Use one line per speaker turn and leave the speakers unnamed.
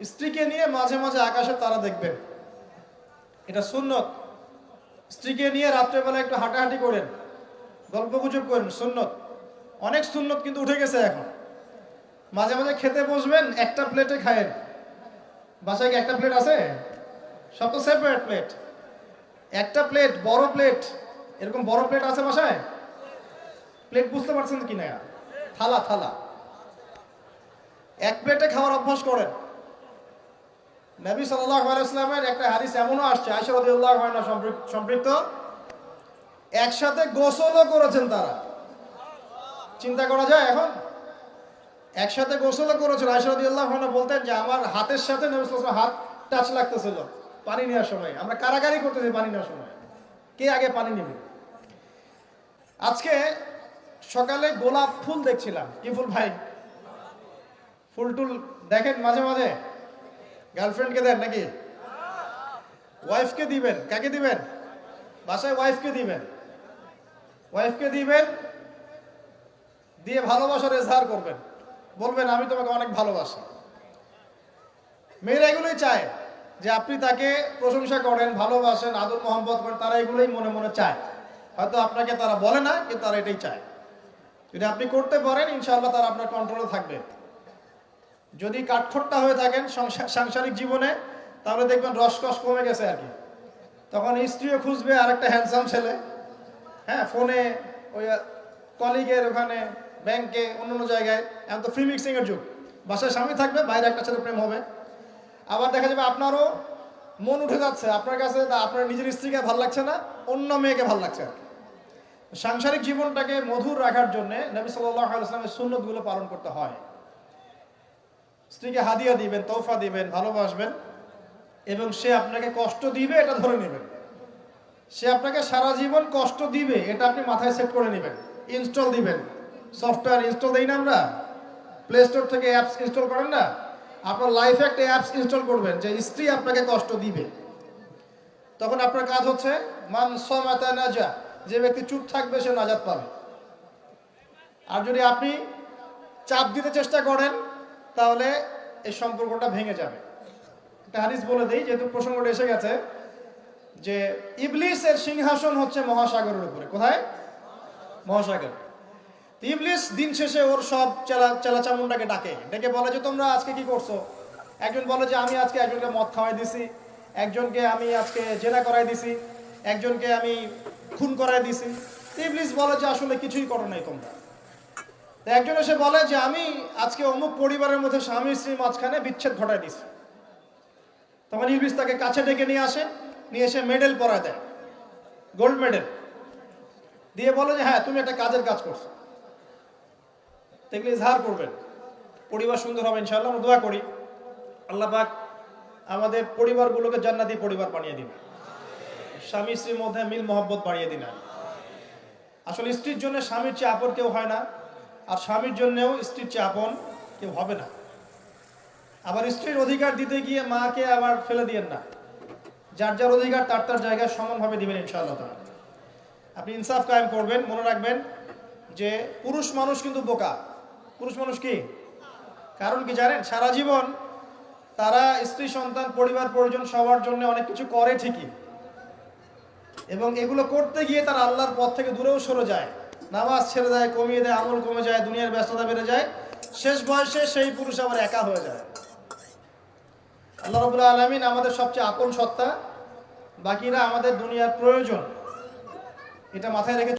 স্ত্রীকে নিয়ে মাঝে মাঝে আকাশে তারা দেখবেন এটা সুন্নত। স্ত্রীকে নিয়ে রাত্রেবেলা একটু হাঁটাহাঁটি করেন গল্প গুজব করেন, সুন্নত। অনেক সুন্নত কিন্তু উঠে গেছে এখন। মাঝে মাঝে খেতে বসবেন, একটা প্লেটে খায়েন। বাসায় কি একটা প্লেট আছে? সব তো সেপারেট প্লেট একটা প্লেট বড় প্লেট এরকম বড় প্লেট আছে বাসায়? প্লেট বুঝতে পারছেন কি না থালা থালা। এক প্লেটে খাওয়ার অভ্যাস করেন। নবী সাল্লাহ আলাইসলামের একটা হাদিস এমনও আসছে আয়সা রাদিয়াল্লাহু আনহা সম্পৃক- সম্পৃক্ত। একসাথে গোসলও করেছেন তারা। চিন্তা করা যায় এখন? একসাথে গোসলও করেছেন আয়সা রাদিয়াল্লাহু আনহা বলতেন যে আমার হাতের সাথে নবী হাত টাচ লাগতেছিল, পানি নেওয়ার সময়। আমরা কারাগারি করতেছি পানি নেওয়ার সময়। কে আগে পানি নেবে? আজকে সকালে গোলাপ ফুল দেখছিলাম। কি ফুল ভাই? ফুল টুল দেখেন মাঝে মাঝে? গার্লফ্রেন্ডকে দেন নাকি? ওয়াইফকে দিবেন। কাকে দিবেন? বাসায় ওয়াইফকে দিবেন। ওয়াইফকে দিবেন, দিয়ে ভালোবাসার এজহার করবেন। বলবেন, আমি তোমাকে অনেক ভালোবাসি। মেয়েরা এগুলোই চায় যে আপনি তাকে প্রশংসা করেন, ভালোবাসেন, আদর মোহাম্মত করেন, তারা এগুলোই মনে মনে চায়। হয়তো আপনাকে তারা বলে না, কিন্তু তারা এটাই চায়। যদি আপনি করতে পারেন, ইনশাআল্লাহ তারা আপনার কন্ট্রোলে থাকবে। যদি কাঠখোট্টা হয়ে থাকেন সাংসারিক জীবনে, তাহলে দেখবেন রসকস কমে গেছে আর কি। তখন স্ত্রীও খুঁজবে আর একটা হ্যান্ডসাম ছেলে। হ্যাঁ ফোনে, ওই কলিগের ওখানে ব্যাংকে অন্য অন্য জায়গায়। এখন তো ফ্রি মিক্সিং এর যুগ। বাসায় স্বামী থাকবে, বাইরে একটা ছেলে প্রেম হবে। আবার দেখা যাবে আপনারও মন উঠে যাচ্ছে। আপনার কাছে আপনার নিজের স্ত্রীকে ভালো লাগছে না, অন্য মেয়েকে ভালো লাগছে আর। সাংসারিক জীবনটাকে মধুর রাখার জন্যে নবী সাল্লাহ আলাইসলামের সুন্নতগুলো পালন করতে হয়। স্ত্রীকে হাদিয়া দিবেন তোফা দিবেন, ভালোবাসবেন এবং সে আপনাকে কষ্ট দিবে, এটা ধরে নেবেন। সে আপনাকে সারা জীবন কষ্ট দিবে, এটা আপনি মাথায় সেট করে নেবেন। ইনস্টল দিবেন। সফটওয়্যার ইনস্টল দেই না আমরা? প্লে স্টোর থেকে অ্যাপস ইনস্টল করেন না? আপনার লাইফে একটা অ্যাপস ইনস্টল করবেন, যে স্ত্রী আপনাকে কষ্ট দিবে। তখন আপনার কাজ হচ্ছে, মান সমাতা নাজা, যে ব্যক্তি চুপ থাকবে, সে নাজাত পাবে। আর যদি আপনি চাপ দিতে চেষ্টা করেন তাহলে এই সম্পর্কটা ভেঙে যাবে। একটা হাদিস বলে দিই, যেহেতু প্রসঙ্গটা এসে গেছে, যে ইবলিসের সিংহাসন হচ্ছে মহাসাগরের উপরে। কোথায়? মহাসাগর। ইবলিস দিন শেষে ওর সব চেলা চেলা চামুন্ডাকে ডাকে। ডেকে বলে যে, তোমরা আজকে কি করছ? একজন বলে যে, আমি আজকে একজনকে মদ খাওয়াই দিছি, একজনকে আমি আজকে জেরা করাই দিছি, একজনকে আমি খুন করাই দিছি। ইবলিস বলে যে, আসলে কিছুই করো নাই তোমরা। একজন এসে বলে যে, আমি আজকে অমুক পরিবারের মধ্যে স্বামী স্ত্রী মাঝখানে বিচ্ছেদ ঘটাই দিছি তখন ইবলিস তাকে কাছে ডেকে নিয়ে আসে, নিয়ে এসে মেডেল পরায় দেয়, গোল্ড মেডেল। দিয়ে বলে যে হ্যাঁ তুমি একটা কাজের কাজ করছ। দেখলে ইজহার করবেন। পরিবার সুন্দর হবে ইনশাআল্লাহ, আমরা দোয়া করি। আল্লাহ পাক আমাদের পরিবারগুলোকে জান্নাতি পরিবার বানিয়ে দিন। স্বামী স্ত্রীর মধ্যে মিল মহব্বত বাড়িয়ে দিন। আসলে স্ত্রীর জন্য স্বামীর চেয়ে আপর কেউ হয় না। আর স্বামীর জন্যেও স্ত্রীর চেয়ে আপন কেউ হবে না। আবার স্ত্রীর অধিকার দিতে গিয়ে মাকে আবার ফেলে দিয়েন না। যার যার অধিকার, তার তার জায়গায় সমানভাবে দিবেন ইনশাআল্লাহ তাআলা। আপনি ইনসাফ কায়েম করবেন, মনে রাখবেন যে পুরুষ মানুষ কিন্তু বোকা। পুরুষ মানুষ কি? কারণ কি জানেন? সারা জীবন তারা স্ত্রী, সন্তান, পরিবার, পরিজন সবার জন্য অনেক কিছু করে ঠিকই। এবং এগুলো করতে গিয়ে তারা আল্লাহর পথ থেকে দূরেও সরে যায়। নামাজ ছেড়ে দেয়, কমিয়ে দেয়, আমল কমে যায়, দুনিয়ার ব্যস্ততা বেড়ে যায়। শেষ বয়সে সেই পুরুষ আবার একা হয়ে যায়। আল্লাহ রবুল্লা আলমিন আমাদের সবচেয়ে আপন সত্তা, বাকিরা আমাদের দুনিয়ার প্রয়োজন। এটা মাথায় রেখে